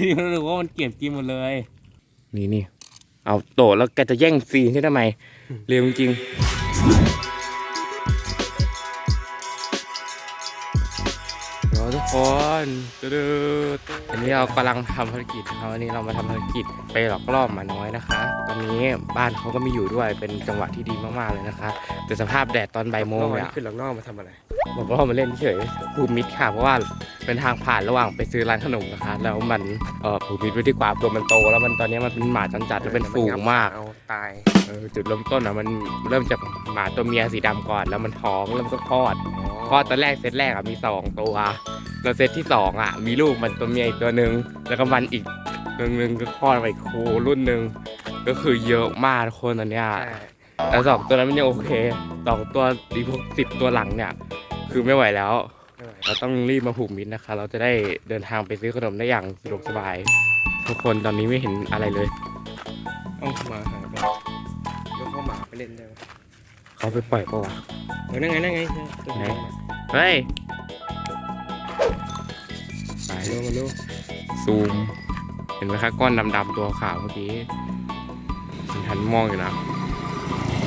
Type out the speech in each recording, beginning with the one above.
นี่รู้สึกว่ามันเกลียดกินหมดเลย นี่นี่เอาโตะแล้วแกจะแย่งซีนใช่ทำไม เร็วจริง คนดืดๆอันนี้เรากำลังทำภารกิจนะครับวันนี้เรามาทำภารกิจไปหลอกล่อหมาน้อยนะคะ ตอนนี้บ้านเขาก็ไม่อยู่ด้วยเป็นจังหวะที่ดีมากๆเลยนะคะ แต่สภาพแดดตอนบ่ายโมงเนี่ยขึ้นหลังนอกมาทำอะไรบอกว่ามาเล่นเฉยภูมิมิตรค่ะเพราะว่าเป็นทางผ่านระหว่างไปซื้อร้านขนมนะคะ แล้วมันเออภูมิมิตรไว้ที่กว่าตัวมันโต แล้วมันตอนนี้มันเป็นหมาจรจัดแล้วเป็นฝูงมากเอาตายเออจุดเริ่มต้นอะมันเริ่มจากหมาตัวเมียสีดำก่อน แล้วมันท้องแล้วมันก็คลอดคลอดตอนแรกเซตแรกอะมีสองตัว แล้วเซตที่สองอะ มีลูกมันตัวเมียอีกตัวหนึ่งแล้วก็มันอีกตัวหนึ่งก็คลอดไปอีกโครุ่นหนึ่งก็คือเยอะมากทุกคนตอนเนี้ยแต่สองตัวนั้นมันยังโอเคสองตัวดีพวกสิบตัวหลังเนี่ยคือไม่ไหวแล้ว เราต้องรีบมาผูกมิตรนะคะ เราจะได้เดินทางไปซื้อขนมได้อย่างสะดวกสบาย ทุกคนตอนนี้ไม่เห็นอะไรเลยเอาหมาหายไปยกเข้าหมาไปเล่นได้ไหมเขาไปปล่อยปะวะเออนั่งไงนั่งไงตัวไหนไหนเฮ้ยไปมาดูมาดูซูม เห็นไหมคะก้อนดำๆตัวขาวเมื่อกี้ฉันทันมองอยู่นะ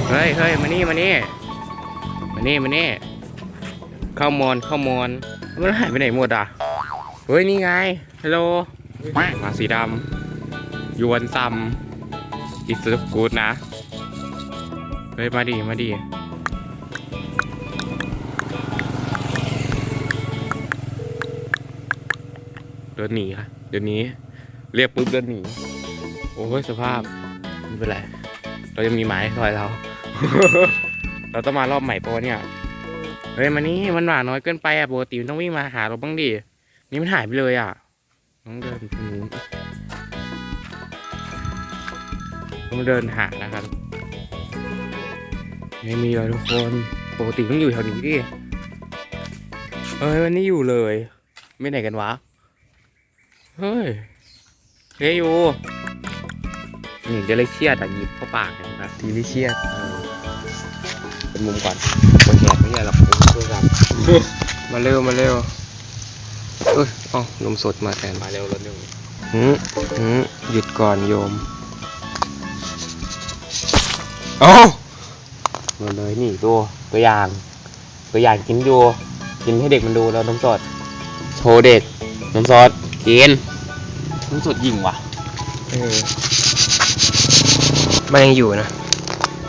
เฮ้ยเฮ้ยมานี่มานี่มานี่มานี่เข้ามอนเข้ามอนมันหายไปไหนหมดอะเฮ้ยนี่ไงฮัลโหลหมาสีดำยวนซัมอิสกูดนะเฮ้ยมาดิมาดิ ดินหนีค่ะเดี๋ยวนี้ เรียกปุ๊บเดินหนี โอ้ยสภาพไม่เป็นไร เรายังมีหมายคอยเรา เราต้องมารอบใหม่ปะวะเนี่ย เฮ้ยมานี่มันหมาน้อยเกินไปอะปกติมันต้องวิ่งมาหาเราบ้างดิ นี่มันหายไปเลยอะต้องเดินตรงนู้นต้องเดินหานะครับ ไม่มีเลยทุกคน ปกติต้องอยู่แถวนี้ดิเฮ้ยวันนี้อยู่เลย ไม่ไหนกันวะ เฮ้ยเฮ้ยอยู่นี่เดลิเชียดอะหยิบเข้าปากเลยนะดีลิเชียสเป็นมุมก่อนบนแขนไม่ใช่หรอกช่วยกันมาเร็วมาเร็วเอ้ยเอ๋อนมสดมาแทนมาเร็วรถหนึ่งหืมหืมหยุดก่อนโยมเอ้ามาเลยนี่ตัวตัวอย่างตัวอย่างกินดูกินให้เด็กมันดูแล้วน้ำสดโชว์เด็กน้ำส ดกินน้ำสดยิงว่ะ เออมันยังอยู่นะ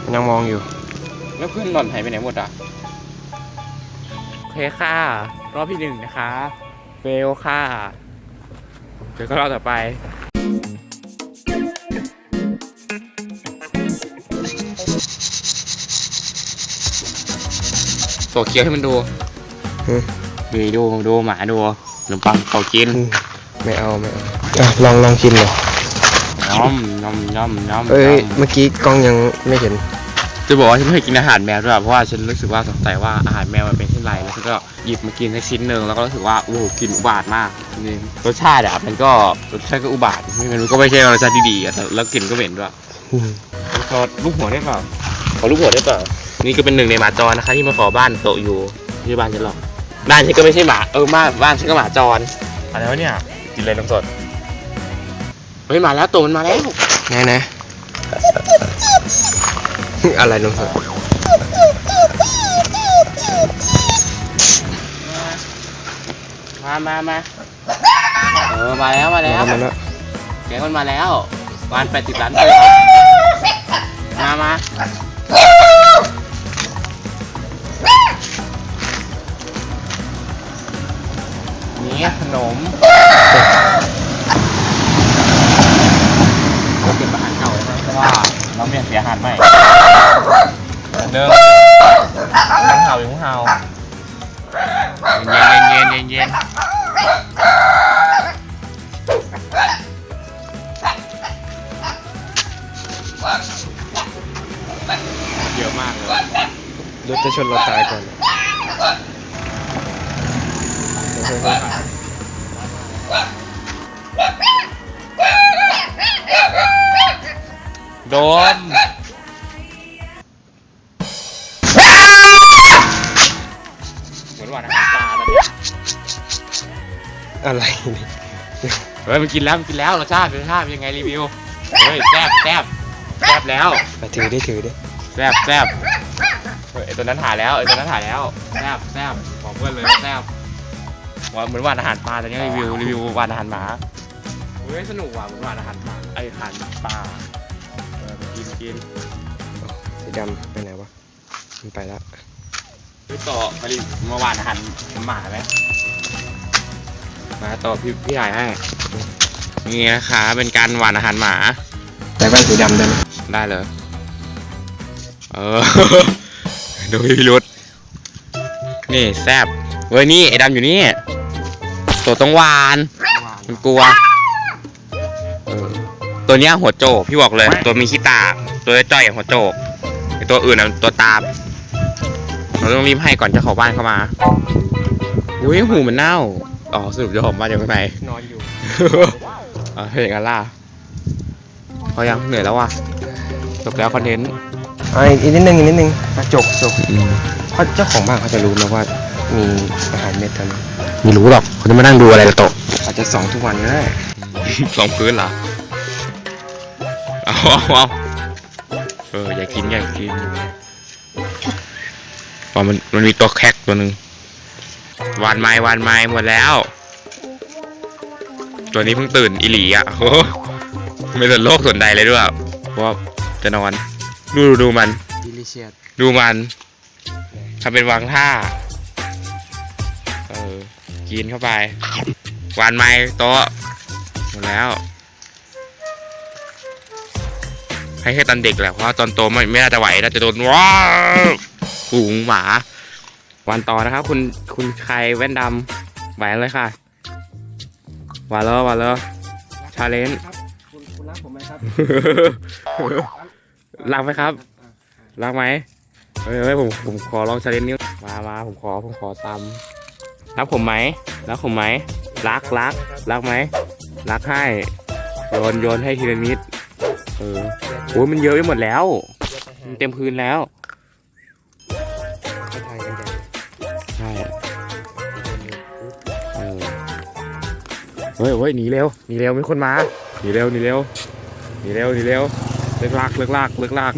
มันยังมองอยู่ แล้วเพื่อนหล่อนหายไปไหนหมดอะ โอเคค่ะ รอบที่หนึ่งนะคะเฟลค่ะ เดี๋ยวก็รอบต่อไป ตัวเคี้ยวให้มันดูอืมดูดูดูหมาดูขนมปังเขากิน ไม่เอาไม่เอาอะลองลองกินเลยย่อมย่อมย่อมย่อมเอ้ยย่อมเมื่อกี้กล้องยังไม่เห็น จะบอกว่าฉันไม่เคยกินอาหารแมวด้วยเพราะว่าฉันรู้สึกว่าสงสัยว่าอาหารแมวมันเป็นเช่นไรแล้วฉันก็หยิบมากินสักชิ้นหนึ่งแล้วก็รู้สึกว่าโอ้โหกลินอุบาทมากจริงๆรสชาติอะมันก็รสชาติก็อุบาทไม่รู้ก็ไม่ใช่รสชาติที่ดีอะแต่แล้วกลิ่นก็เหม็นด้วยอืมขอลูกหัวได้เปล่าขอลูกหัวได้เปล่านี่ก็เป็นหนึ่งในหมาจรนะคะ ที่มาขอบ้านโตะอยู่ไม่ใช่บ้านฉันหรอกบ้านฉันก็ไม่ใช่หมาเออบ้านบ้านฉันก็หมาจรอะไรวะเนี่ย กินเลยน้ำสดเฮ้ยมาแล้วตัวมันมาแล้วไหนไหนอะไรนมสดมามามาเออมาแล้วมาแล้วมาแล้วแกงมันมาแล้ววันแปดสิบล้านตัวมามา นี่ขนมเราเก็บอาหารเก่าไว้นะเพราะว่าเราไม่อยากเสียอาหารใหม่หนึ่งยังเห่ายังเห่าเย็นเย็นเย็นเย็นเย็นเยอะมากเลยรถจะชนเราตายก่อนโดนเหมือนหวานอาหารปลาตอนนี้อะไรเนี่ยเฮ้ยมันกินแล้วมันกินแล้วรสชาติรสชาติเป็นยังไงรีวิวเฮ้ยแซ่บแซ่บแซ่บแล้วมาถือได้ถือได้แซ่บแซ่บเฮ้ยไอตัวนั้นหาแล้วไอตัวนั้นหาแล้วแซ่บแซ่บบอกเพื่อนเลยว่าแซ่บว่าเหมือนหวานอาหารปลาตอนนี้รีวิวรีวิวหวานอาหารหมาเฮ้ยสนุกว่ะเหมือนหวานอาหารหมาไออาหารปลาเออไป กินกินสีดำไปไหนวะ มันไปแล้วไปต่อมาดิมาหวานอาหารหมาไหมมาต่อพี่พี่ถ่ายให้ นี่นะคะ เป็นการหวานอาหารหมา แต่แว่นสีดำได้ไหมได้เลย เออ ดูพี่รุดนี่แซบเว้ยนี่ไอ้ดำอยู่นี่ ตัวต้องหวาน มันกลัวเออตัวเนี้ยหัวโจกพี่บอกเลย ตัวมีขี้ตา ตัวจ้อยอย่างหัวโจกไอตัวอื่นอะตัวตามเราต้องรีบให้ก่อนเจะของบ้านเข้ามาอุ้ยหูมันเน่าอ๋อสรุปเจะของบ้านอยู่ข้างในนอนอยู่อะเห็นกันล่ะพอยังเหนื่อยแล้วว่ะจบแล้วคอนเทนต์อะอีกนิดนึงอีกนิดนึงอะจกจกเพราะเจ้าของบ้านเขาจะรู้นะว่ามีอาหารเม็ดเท่านั้นไม่รู้หรอกเขาจะมานั่งดูอะไรละโตะอาจจะสองทุกวันก็ได้ สองพื้นเหรอเอาเอาเอาเอออย่ากินอย่ากินว่ามันมันมีตัวแคกตัวหนึ่งวานไม้วานไม้หมดแล้ว ตัวนี้เพิ่งตื่นอิหลีอะโอ้โหไม่สนโลกสนใดเลยด้วยเพราะว่าจะนอน ดูดูดูมันดิลิเชียสดูมันทำเป็นวางท่า เออ กินเข้าไป วานไม้โต๊ะหมดแล้ว ให้แค่ตอนเด็กแหละเพราะว่าตอนโตไม่ไม่น่าจะไหวน่าจะโดนว้าวฝูงหมา วันต่อนะครับ คุณคุณใครแว่นดำไหวเลยค่ะหวานแล้วหวานแล้วชาเลนจ์ครับคุณคุณรักผมไหมครับรักไหมครับรักไหมเฮ้ยเฮ้ยผมผมขอลองชาเลนจ์นิ้วมามาผมขอผมขอตำรักผมไหมรักผมไหมรักรักรักไหมรักให้โยนโยนให้ทีละนิดเออ โอ้ยมันเยอะไปหมดแล้ว มันเต็มพื้นแล้วไม่ทายกันใหญ่ใช่เออเฮ้ยเฮ้ยหนีเร็วหนีเร็วมีคนมาหนีเร็วหนีเร็วหนีเร็วหนีเร็วเลิกลากเลิกลากเลิกลาก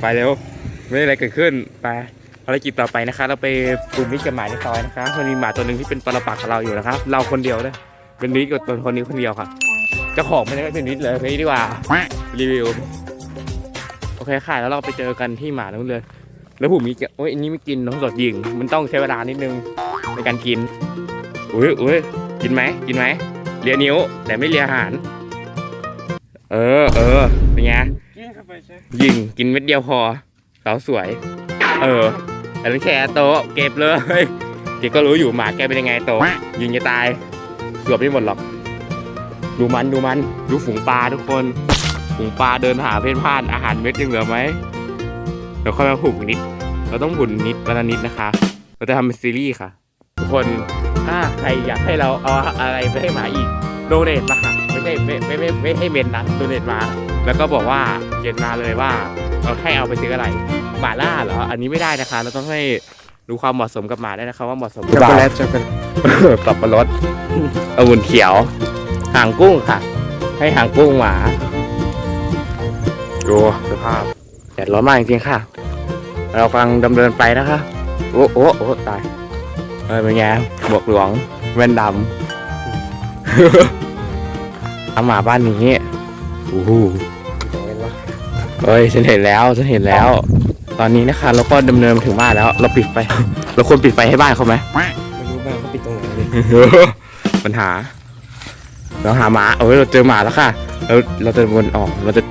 ไปเร็วไม่ได้อะไรเกิดขึ้นไปภารกิจต่อไปนะคะ เราไปปลูกมิตรกับหมาในซอยนะคะมันมีหมาตัวหนึ่งที่เป็นปรปักษ์กับเราอยู่นะครับ เราคนเดียวเลยเป็นมิตรกับตัวคนนี้คนเดียวค่ะเจ้าของไม่ได้เป็นมิตรเลยเฮ้ยดีกว่ารีวิวโอเคค่ะแล้วเราไปเจอกันที่หมานู้นเลย แล้วผมมีโอ้ยอันนี้ไม่กินน้องสดยิง มันต้องใช้เวลานิดนึงในการกินอุ้ยอุ้ยกินไหมกินไหมเลียนิ้ว แต่ไม่เลียอาหาร เออเออเป็นไงกินเข้าไปใช่ยิงกินเม็ดเดียวพอสาวสวย เออแต่ไม่แชร์โต๊ะเก็บเลยเก็บก็รู้อยู่หมาแกเป็นยังไงโต๊ะยิงจะตายเกือบไม่หมดหรอก ดูมันดูมัน ดูฝูงปลาทุกคน ฝูงปลาเดินหาเพ่นพ่านอาหารเม็ดยังเหลือไหมเดี๋ยวค่อยมาผูกนิด เราต้องบุนนิดวันละนิดนะคะ เราจะทำเป็นซีรีส์ค่ะ ทุกคนถ้าใครอยากให้เราเอาอะไรไปให้หมาอีกโดเนทมาค่ะไม่ใช่ไม่ไม่ไม่ไม่ให้เมนนะโดเนทมา แล้วก็บอกว่าเขียนมาเลยว่าเราให้เอาไปซื้ออะไรหมาล่าเหรออันนี้ไม่ได้นะคะ เราต้องให้ดูความเหมาะสมกับหมาได้วยนะคะว่าเหมาะสมช็อกโกแลตช็อกโกแลตสับปะรดองุ่นเขียว หางกุ้งค่ะ ให้หางกุ้งหมา ดูสภาพแดดร้อนมากจริงๆค่ะ เรากำลังดำเนินไปนะคะ โอ้โอ้โอ้ตายเออเป็นไงหมวกหลวงแว่นดำเอาหมาบ้านนี้โอ้โหเห็นปะเฮ้ยฉันเห็นแล้วฉันเห็นแล้ว ตอนนี้นะคะเราก็ดำเนินมาถึงบ้านแล้ว เราปิดไฟ เราควรปิดไฟให้บ้านเขาไหมไม่รู้บ้างเขาปิดตรงไหนเลยปัญหา เราหาหมาเอ้ยเราเจอหมาแล้วค่ะ เราเราจะวนออกเราจะ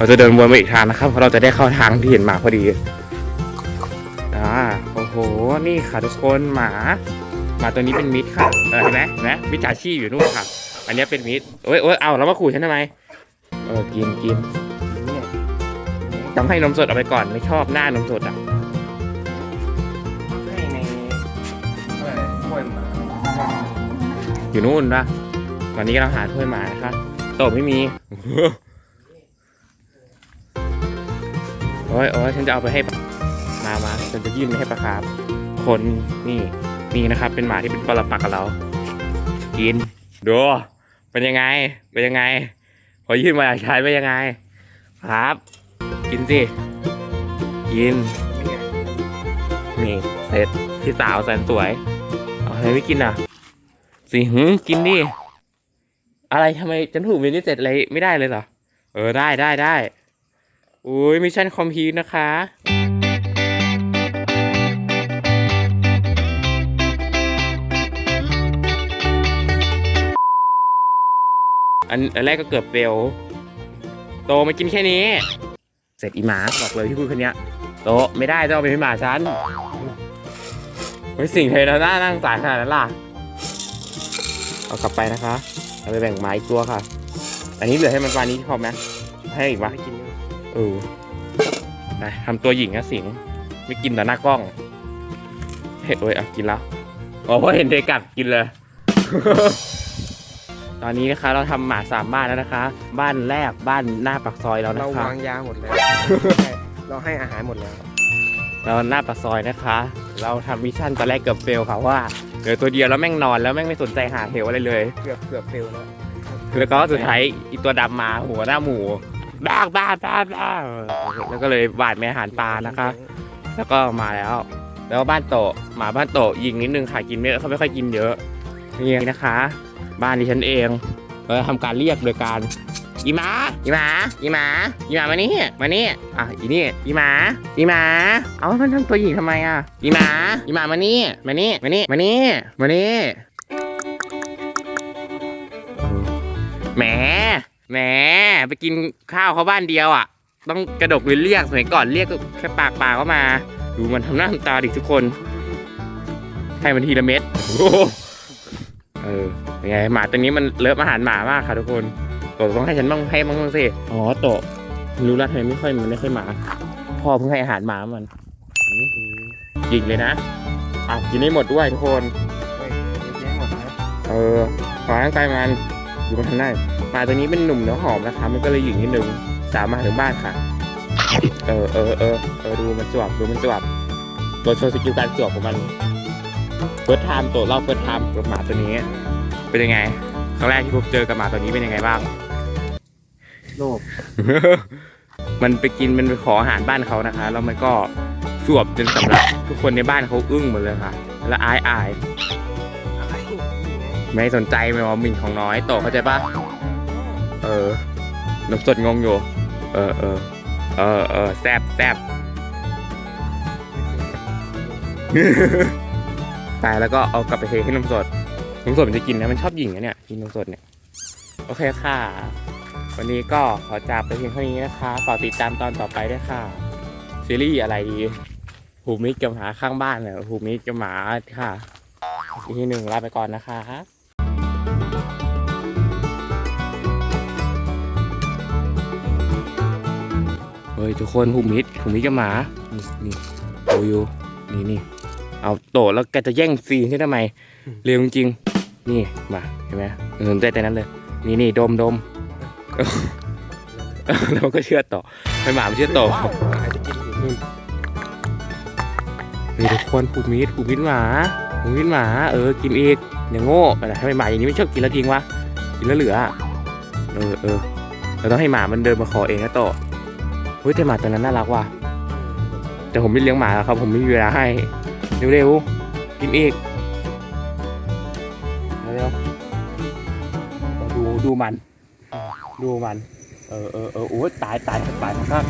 เราจะเดินวนไปอีกทางนะครับเพราะเราจะได้เข้าทางที่เห็นหมาพอดีอ่าโอ้โห นี่ค่ะทุกคนหมาหมาตัวนี้เป็นมิตรค่ะเห็นไหมเห็นไหมมิจฉาชีพอยู่นู่นค่ะ อันนี้เป็นมิตรโอ้ยโอ้ยเอาแล้วมาขู่ฉันทำไมเออกินกินต้องให้นมสดเอาไปก่อนไม่ชอบหน้านมสดอะอยู่นู่นปะวันนี้กำลังหาถ้วยหมานะคะโต๊ะไม่มี โอ้ยโอ้ยฉันจะเอาไปให้มามาฉันจะยื่นไปให้ปลาคาร์ฟคนนี่นี่นะครับ เป็นหมาที่เป็นปรปักกับเรา กินดูเป็นยังไง เป็นยังไง พอยื่นมาอยากใช้เป็นยังไง ครับ กินสิกินนี่เสร็จพี่สาวแสนสวย เอาทำไมไม่กินอะสิหืมกินดิ อะไรทำไมจันถูกมินี่เสร็จอะไรไม่ได้เลยเหรอ เออได้ได้ได้ อุ้ยมิชชั่นคอมพิวนะคะอันอันแรกก็เกือบเฟลโตมากินแค่นี้ เสร็จอีหมาบอกเลยที่พูดคนเนี้ยโตไม่ได้ต้องเอาไปให้หมาฉันไม่สิ่งเทนะหน้านั่งสายขนาดนั้นล่ะ เอากลับไปนะคะ เอาไปแบ่งหมาอีกตัวค่ะ อันนี้เหลือให้มันปานนี้พอไหมให้อีกวะไม่กิน เยอะเออไปทำตัวหญิงนะสิง ไม่กินแต่หน้ากล้องเห็ดโอ้ยอะกินแล้วอ๋อเพราะเห็นเด็กกลับกินเลย ตอนนี้นะคะเราทำหมาสามบ้านแล้วนะคะ บ้านแรกบ้านหน้าปากซอยเรานะเราคะวางยาหมดแล้วเราให้อาหารหมดแล้ว เราหน้าปากซอยนะคะ เราทำมิชชั่นตอนแรกเกือบเฟลค่ะว่าเหลือตัวเดียวแล้วแม่งนอนแล้วแม่งไม่สนใจหาเหวอะไรเลย เกือบเกือบเฟลแล้วแล้วก็สุดท้ายอีตัวดำมาหัวหน้าหมู บ้าบ้าบ้าบ้าแล้วก็เลยวานแม่อาหารปลานะคะ แล้วก็มาแล้ว แล้วบ้านโตะหมาบ้านโตะยิงนิดนึงค่ะกินไม่เขาไม่ค่อยกินเยอะนี่นะคะ บ้านดิฉันเองเราจะทำการเรียกโดยการอีหมาอีหมาอีหมาอีหมามานี่มานี่อะอีนี่อีหมาอีหมา เอามันทำตัวหญิงทำไมอะอีหมาอีหมามานี่มานี่มานี่มานี่มานี่แหม แหมไปกินข้าวเขาบ้านเดียวอะ ต้องกระดกเลยเรียกสมัยก่อนเรียกก็แค่ปากเปล่าก็มา ดูมันทำหน้าทำตาดิทุกคน ให้มันทีละเม็ดโอ้โหเออยังไงหมาตัวนี้มันเลิฟอาหารหมามากค่ะทุกคนโตต้องให้ฉันบ้างให้บ้างบ้างสิอ๋อโตรู้แล้วทำไมไม่ค่อยมันไม่ค่อยหมา พ่อเพิ่งให้อาหารหมามันอื้อหือยิงเลยนะอะกินให้หมดด้วยทุกคนเฮ้ยเยอะแยะหมดนะเออขอร่างกายมัน อยู่บนทางได้หมาตัวนี้เป็นหนุ่มเนื้อหอมนะคะมันก็เลยหยิ่งนิดนึงสามมาถึงบ้านค่ะ เออเออเออเออดูมันสวบดูมันสวบตัวโชว์สกิลการสวบของมันเฟิร์สไทม์ตัวรอบเฟิร์สไทม์กับหมาตัวนี้ เป็นยังไงครั้งแรกที่พบเจอกับหมาตัวนี้เป็นยังไงบ้างโลภมันไปกินมันไปขออาหารบ้านเขานะคะแล้วมันก็สวบจนสำหรับทุกคนในบ้านเขาอึ้งหมดเลยค่ะ แล้วอายอายอะไรนี่ไง ไม่สนใจไม่ว่าหมิ่นของน้อยโตเข้าใจปะเออน้ำสดงงอยู่ เออเออเออเออแซบแซบตายแล้วก็เอากลับไปเทให้นมสดนมสดมันจะกินนะมันชอบหยิ่งนะเนี่ยกินนมสดเนี่ยโอเคค่ะ วันนี้ก็ขอจากไปเพียงเท่านี้นะคะฝากติดตามตอนต่อไปด้วยค่ะ ซีรีส์อะไรดีหูมิกกับหมาข้างบ้านเนี่ยหูมิกกับหมาค่ะอีกทีหนึ่งลาไปก่อนนะคะ ฮ้ยทุกคนหูมิดหูมิดกับหมา นี่นี่โอยูนี่นี่เอาโตะแล้วแกจะแย่งซีนใช่ทำไมเร็วจริงๆนี่มาเห็นไหมสนใจแต่นั้นเลย นี่นี่ดมดมแล้วมันก็เชื่อต่อไม่หมามันเชื่อต่ออาจจะกินอยู่นี่ทุกคนผูมิดผูมิดหมาผูมิดหมา เออกินอีกอย่างโง่แต่ทำไมหมาอย่างนี้ไม่ชอบกินแล้วทิ้งวะกินแล้วเหลืออะเออเออเราต้องให้หมามันเดินมาขอเองนะโตะ เฮ้ยแต่หมาตัวนั้นน่ารักว่ะแต่ผมไม่เลี้ยงหมาแล้วครับ ผมไม่มีเวลาให้ เร็วๆกินอีกเร็วๆดูดูมัน ดูมัน เออเออเออโอ้ยตายตายตายมาก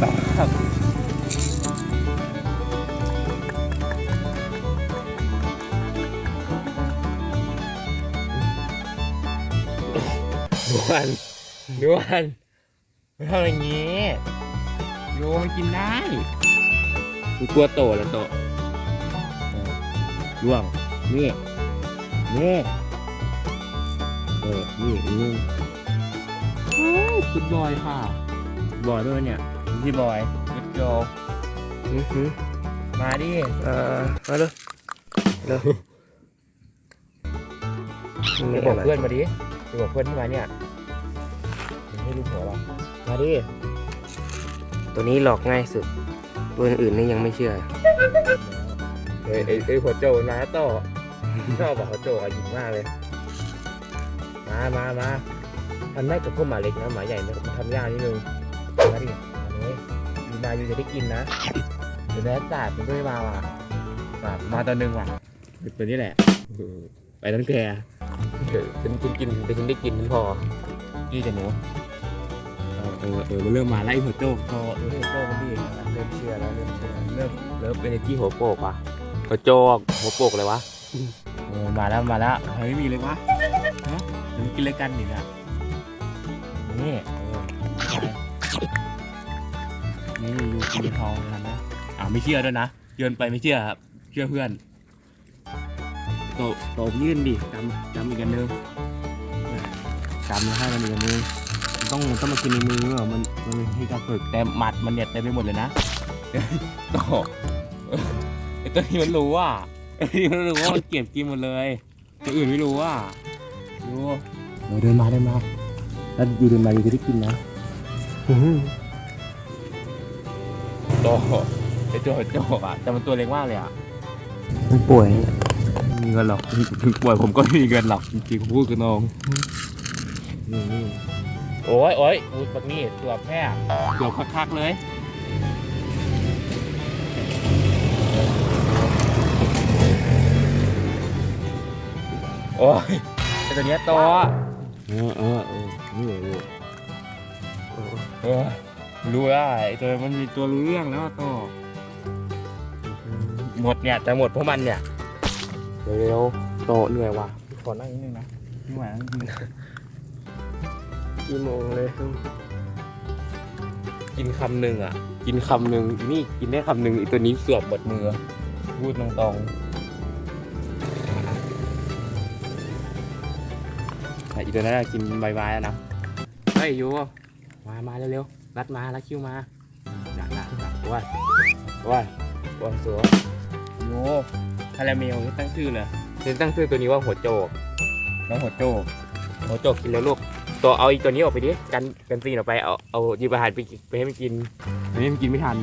ตายมากดูมันดูมันไม่ทำอย่างนี้ ดูมันกินได้ดูกลัวโตแล้วโตเออล่วงนี่นี่เออนี่นี่คุณบอยค่ะ บอยด้วยเนี่ยพี่บอยกุดโจอื้อหือมาดิ เอ่อมาเลยเร็วไปบอกเพื่อนมาดิไปบอกเพื่อนที่มาเนี่ยให้ลูกหัวเรามาดิ ตัวนี้หลอกง่ายสุด ตัวอื่นๆนี่ยังไม่เชื่อ เฮ้ยไอ้ไอ้หัวโจมันมาแล้วโตชอบบอกหัวโจอะหยิงมากเลย มามามามามันได้กับพวกหมาเล็กนะหมาใหญ่มันทำยากนิดนึงมาดิมาเลยมีมาอยู่จะได้กินนะเดี๋ยวแม่จ่ามันก็ไม่มาว่ะมามาตอนนึงว่ะตัวนี้แหละเออไปต้นแกเออเป็นคุณกินเป็นคุณได้กินมันพอนี่จะหนูเออเออเออมันเริ่มมาไล่หัวโจกพอเออหัวโจกมันดีเริ่มเชื่อแล้วเริ่มเชื่อเริ่มเริ่มเป็นที่หัวโปกว่ะหัวโจกหัวโปกเลยวะเออมาแล้วมาแล้วเฮ้ยไม่มีเลยวะฮะเดี๋ยวมันกินอะไรกันอีกอะนี่เออไปนี่อยู่กินทองกันนะอ่าไม่เชื่อด้วยนะเยินไปไม่เชื่อครับเชื่อเพื่อนโตโตยื่นดิจำจำอีกอันนึงจำแล้วให้มันอีกอันนึงมัน ต้องมันต้องมากินในมือเหรอมันมันมีที่การฝึกแต่หมัดมันเนี่ยเต็มไปหมดเลยนะโตไอตัวนี้มันรู้ว่าไอตัวนี้มันรู้ว่ามันเก็บกินหมดเลยตัวอื่นไม่รู้ว่าดูเดี๋ยวเดินมาเดินมาแล้วอยู่เดินมาอยู่จะได้กินนะโตไอตัวโจกอะแต่มันตัวเล็กมากเลยอะมันป่วยไม่มีเงินหรอกถึงป่วยผมก็ไม่มีเงินหรอกจริงๆผมพูดกับน้องนี่นี่ โอ้ยโอ้ยอูดบักนี่ตัวแพร่ตัวคักๆเลยโอ้ยไอตัวเนี้ยโตอะเออเออเออนี่รู้เออรู้ได้ไอตัวมันมีตัวรู้เรื่องแล้วอะโตหมดเนี่ยจะหมดเพราะมันเนี่ยเร็วๆโตเหนื่อยว่ะขอนั่งนิดนึงนะไม่ไหวแล้วจริง กี่โมงเลยกินคำหนึ่งอะ กินคำหนึ่งนี่กินได้คำหนึ่งอีตัวนี้เสือบหมดมือพูดตรงๆแต่อีตัวนั้นอะกินใบไม้แล้วนะเฮ้ยยูมามาเร็วๆรัดมารัดคิวมาหนักหนักหนักว้ายว้ายว้ายสัวยูคาราเมลนี่ตั้งชื่อเลยเซนตั้งชื่อตัวนี้ว่าหัวโจกน้องหัวโจกหัวโจกกินแล้วลูก ตัวเอาอีกตัวนี้ออกไปดิ กันกันซีนออกไป เอาเอาหยิบอาหารไปกินไปให้มันกินไม่ให้มันกินไม่ทัน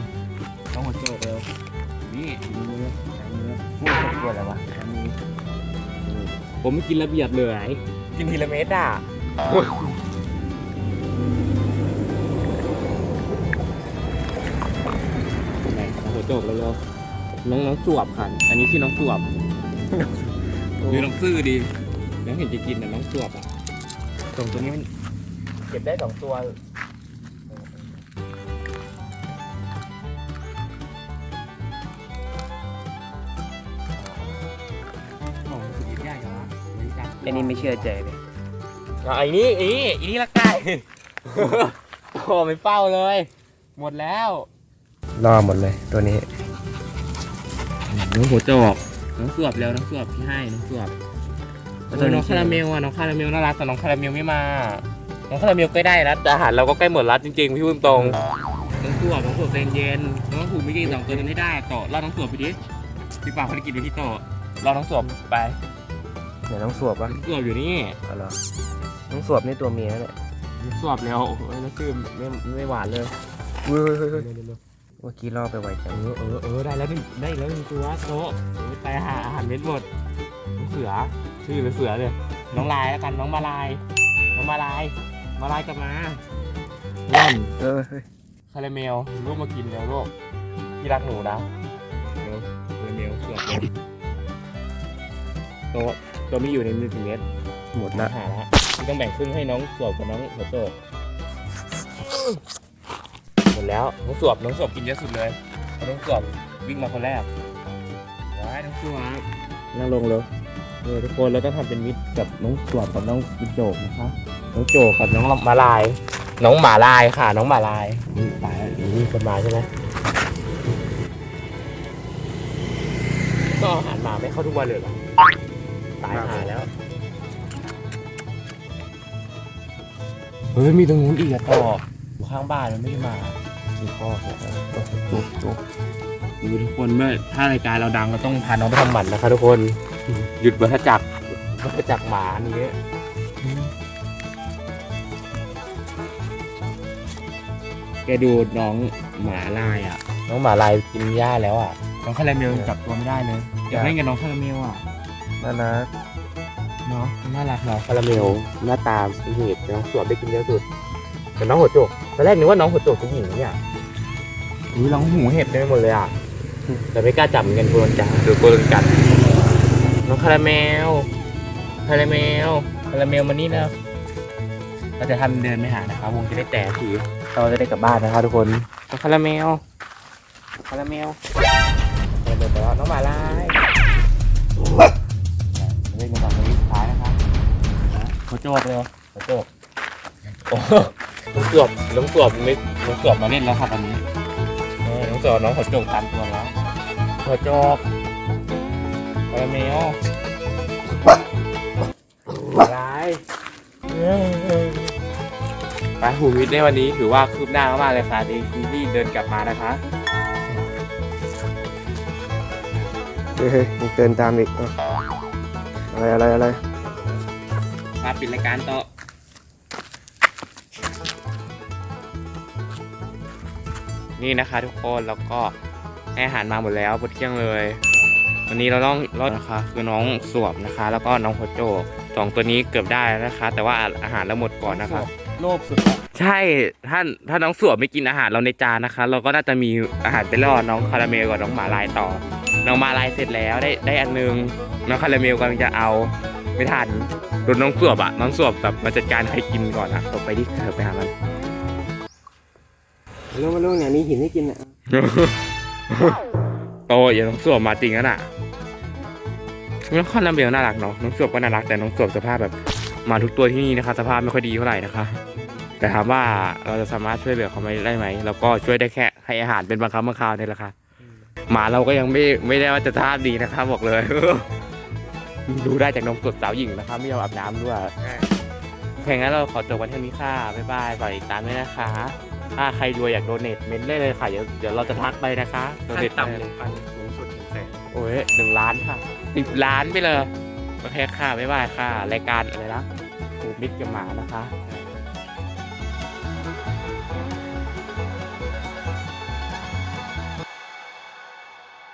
น้องหัวโจกเร็ว นี่มือมือพูดผมด้วยอะไรวะมือผมไม่กินระเบียบเลย กินทีละเม็ดอะไหนน้องหัวโจกเร็วๆน้องน้องสวบค่ะอันนี้ชื่อน้องสวบหรือน้องซื่อดีน้องเห็นจะกินนะน้องสวบอะ สองตัวนี้มันเก็บได้สองตัวโอ้โหสุดยอดเลยวะอันนี้ไม่เชื่อใจเลยอะไอ้นี่ไอ้นี่ไอ้นี่ละกันโอ้ไม่เป้าเลย หมดแล้วรอหมดเลยตัวนี้น้องหัวโจกน้องสวบแล้วน้องสวบพี่ให้น้องสวบ แล้วตัวนี้น้องคาราเมลอะน้องคาราเมลน่ารักแต่น้องคาราเมลไม่มา น้องคาราเมลใกล้ได้แล้วแต่อาหารเราก็ใกล้หมดแล้วจริงๆพี่พูดตรงน้องสวบน้องสวบใจเย็นน้องผูไม่กินสองตัวนั้นให้ได้โตะรอน้องสวบไปดิพี่ป่าภารกิจไปที่โตะรอน้องสวบไปเดี๋ยวน้องสวบน้ปะองสวบอยู่นี่เอาเหรอน้องสวบนี่ตัวเมียเนี่ยน้องสวบแล้วโอ้โหแล้วชื่อไม่ไม่หวานเลยเฮ้ยเฮ้ยเฮ้ยเฮ้ยเร็วๆๆเมื่อกี้ล่อไปไวจังเออเออเออได้แล้วหนึ่งได้แล้วหนึ่งตัวโต๊ะไปหาอาหารเม็ดหมดน้อง เสือ ชื่อเป็นเสือเลย น้องลายแล้วกันน้องมาลาย น้องมาลาย มาลายกลับมาล่อนเออเฮ้ยคาราเมลลูกมากินแล้วลูกพี่รักหนูนะเร็วคาราเมลเสือกเลยโต๊ะตัวไม่อยู่ในมือถึงเม็ดหมดละหาละต้องแบ่งครึ่งให้น้องสวบกับน้องหัวโตกหมดแล้วน้องสวบน้องสวบกินเยอะสุดเลยเพราะน้องสวบวิ่งมาคนแรกว้ายน้องสวบนั่งลงเลย เออทุกคนเราต้องทำเป็นมิตรกับน้องสวบกับน้องโจกนะคะน้องโจกกับน้องมาลาย น้องหมาลายค่ะ น้องหมาลายนี่ตายแล้วนี่จะมาใช่ไหมก็อาหารหมาไม่เข้าทุกวันเลยเหรอตายหาแล้วเฮ้ยมีตรงนู้นอีกอะต่ออยู่ข้างบ้านมันไม่ได้มามีพ่อผมจุ๊บจุ๊บดูทุกคนเมื่อถ้ารายการเราดังเราต้องพาน้องไปทำหมันนะคะทุกคน หยุดวัฏจักรวัฏจักรหมาอันนี้แกดูน้องหมาลายอะ น้องหมาลายกินหญ้าแล้วอะ น้องคาราเมลจับตัวไม่ได้เลยอยากเล่นกับน้องคาราเมลอะน่ารักนเนาะน่ารักเนาะคาราเมลหน้าตาเป็นเหตุน้องสวบได้กินเยอะสุดแต่น้องหัวโจกตอนแรกนึกว่าน้องหัวโจกจะหญิงเนี่ยอุ้ยน้องหูเห็บได้หมดเลยอะแต่ไม่กล้าจับเหมือนกันกลัวโดนจับหรือกลัวโดนกัด น้องคาราเมลคาราเมลคาราเมลมานี่นะเราจะทำเดินไปหานะคะวงจะได้แตะทีเราจะได้กลับบ้านนะคะทุกคนน้องคาราเมลคาราเมลคาราเมลไปแล้วน้องหมาลายเล่นกันต่อไปนี้สุดท้ายนะครับหัวโจกเลยเหรอหัวโจกโอ้โหน้องสวบน้องสวบไม่น้องสวบมาเล่นแล้วครับตอนนี้เออน้องสวบน้องหัวโจกตามตัวแล้วหัวโจก คาราเมลอะไรไปหูวิทย์ในวันนี้ถือว่าคืบหน้ามากๆเลยค่ะดีที่เดินกลับมานะคะ เฮ้ยมีเดินตามอีกอะอะไรอะไรอะไรมาปิดรายการต่อนี่นะคะทุกคนแล้วก็ให้อาหารมาหมดแล้วบนเที่ยงเลย วันนี้เราต้องรอดนะคะคือน้องสวบนะคะ แล้วก็น้องโคโจกสองตัวนี้เกือบได้แล้วนะคะ แต่ว่าอาหารเราหมดก่อนนะคะ โลภสุดใช่ถ้าถ้าน้องสวบไม่กินอาหารเราในจานนะคะ เราก็น่าจะมีอาหารไปล่อน้องคาราเมลกับน้องหมาลายต่อ น้องหมาลายเสร็จแล้วได้ได้อันนึงน้องคาราเมลกำลังจะเอาไม่ทันโดนน้องสวบอะน้องสวบแบบมาจัดการใครกินก่อนอะเราไปที่เธอไปหามันลูกลูกเนี่ยมีหินให้กินอะโตอย่าน้องสวบมาจริงแล้วน่ะ น้องคาราเมลน่ารักเนาะน้องสวบก็น่ารักแต่น้องสวบสภาพแบบมาทุกตัวที่นี่นะคะ สภาพไม่ค่อยดีเท่าไหร่นะคะ แต่ถามว่าเราจะสามารถช่วยเหลือเขาไหมได้ไหมเราก็ช่วยได้แค่ให้อาหารเป็นบางครั้งบางคราวนี่แหละค่ะหมาเราก็ยังไม่ไม่ได้ว่าจะสภาพดีนะคะบอกเลยดูได้จากนมสดสาวหญิงนะคะไม่ยอมอาบน้ำด้วยแค่งั้นเราขอจบวันเท่านี้ค่ะบ๊ายบายฝากติดตามด้วยนะคะ ถ้าใครรวยอยากโดเนทเมนได้เลยค่ะ เดี๋ยวเดี๋ยวเราจะทักไปนะคะโดขั้นเนทต่ำหนึ่งพันสูงสุดหนึ่งแสนโอ้ยหนึ่งล้านค่ะ สิบล้านไปเลยโอเคค่ะบ๊ายบายค่ะ รายการอะไรนะผูมิตรกับหมานะคะ